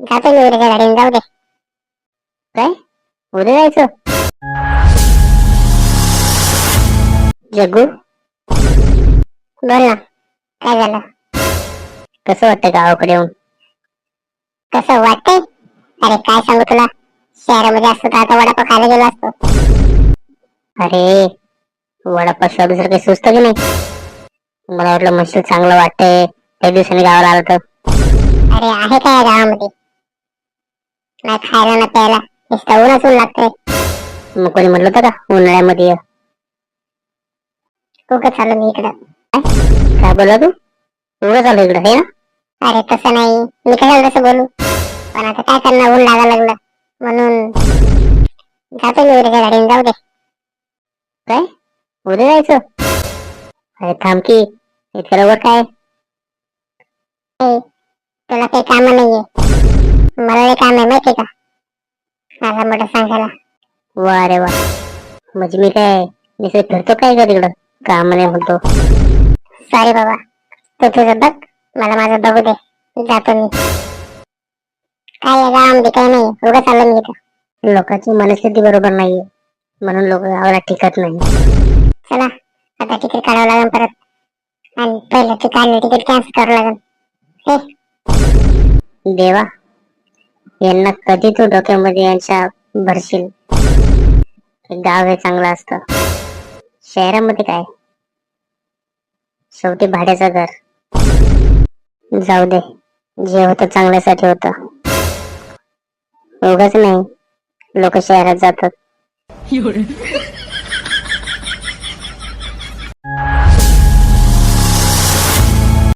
जातो मी उद्याच्या गाडीने जाऊ दे. काय? उद्या जायचं? जग्गू? बोल ना काय झालं? कसं वाटतं गावाकडे येऊन? कसं वाटतंय? अरे काय सांगू तुला? शहरामध्ये असतो तर आता वडापाव खायला गेलो असतो. अरे वडापाव सोडून काही सुचतं की नाही? मला वाटलं म्हणशील चांगलं वाटतंय. काही दिवसांनी गावाला आलं तर. अरे आहे काय गावामध्ये? नाही खायला ना प्यायला. नुसतं ऊनच ऊन लागतंय. मग कोणी म्हटलं होतं का? उन्हाळ्यामध्ये ये. उगत चालू मी इकडं? काय? बोलला तू? उगाच आलो इकडं हे ना? अरे तसं नाही. मी कशाला तसं बोलू? पण आता काय करणार? ऊन लागायला लागलं. म्हणून जातो मी उद्याच्या गाडीने जाऊ दे. काय? उद्या जायचं? अरे थांब की. लवकर काय? तुला काही काम नाहीये मला लय काम आहे माहितीये का माझा मोठं सांगायला. वा रे वा. म्हणजे मी काय मी काय फिरतो काय का तिकडं? काम नाही म्हणतो सॉरी बाबा. तू तुझं बघ मला माझं बघू दे. जातो मी. काय या गावामध्ये काही नाही. उगाच आलो मी इथं. लोकांची मनस्थिती बरोबर नाहीये. म्हणून लोक गावाला टिकत नाही. चला आता तिकीट काढावं लागेल परत. आणि पहिलं ते काढलं तिकीट कॅन्सल करावं लागेल. हे. देवा. यांना कधी तू डोक्यामध्ये यांच्या भरशील? गाव हे चांगलं असतं. शहरामध्ये काय? शेवटी भाड्याचं घर. जाऊ दे. जे होतं चांगल्यासाठी होतं. उगाच नाही. लोक शहरात जातात.